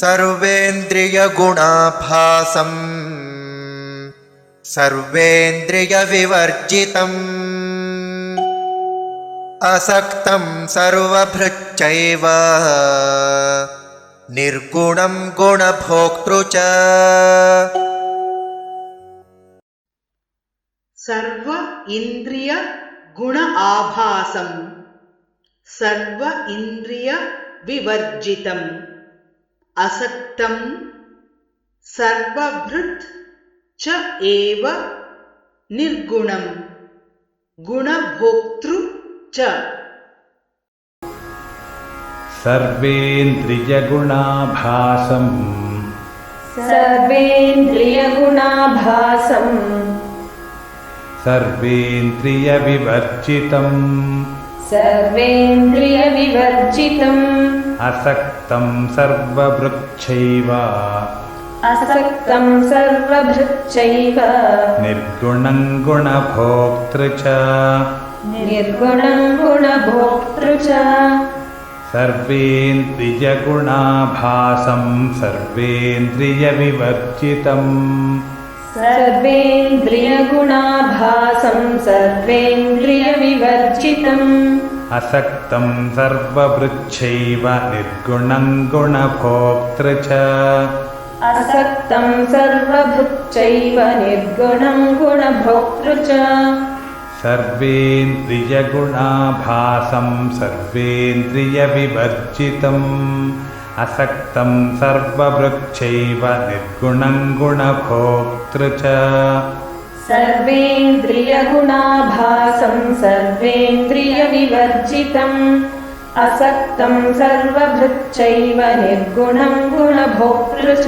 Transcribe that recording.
सर्वेन्द्रियगुणाभासम् सर्वेन्द्रियविवर्जितम् असक्तं सर्वभृच्चैव निर्गुणं गुणभोक्तृ च सर्व इन्द्रिय गुण आभासं सर्व इन्द्रिय विवर्जितम् असक्तं सर्वभृत् च एव निर्गुणं। गुणभोक्तृ च। सर्वेन्द्रियगुणाभासम्। सर्वेन्द्रियगुणाभासम्। सर्वेन्द्रियविवर्जितम्। सर्वेन्द्रियविवर्जितम् असक्तं सर्वभृच्छैव। असक्तं सर्वभृच्चैव निर्गुणं गुणभोक्तृ च। निर्गुणं गुणभोक्तृ च। सर्वेन्द्रियगुणाभासं सर्वेन्द्रियविवर्जितम् सर्वेन्द्रियगुणाभासं सर्वेन्द्रियविवर्जितम् असक्तं सर्वभृच्छैव निर्गुणं गुणभोक्तृ च। असक्तं सर्वभृच्चैव निर्गुणं गुणभोक्तृ च। सर्वेन्द्रियगुणाभासं सर्वेन्द्रियविवर्जितम्। असक्तं सर्वभृक्षैव निर्गुणं गुणभोक्तृ च सर्वेन्द्रियगुणाभासं सर्वेन्द्रियविवर्जितम् असक्तं सर्वभृच्चैव निर्गुणं गुणभोक्तृ च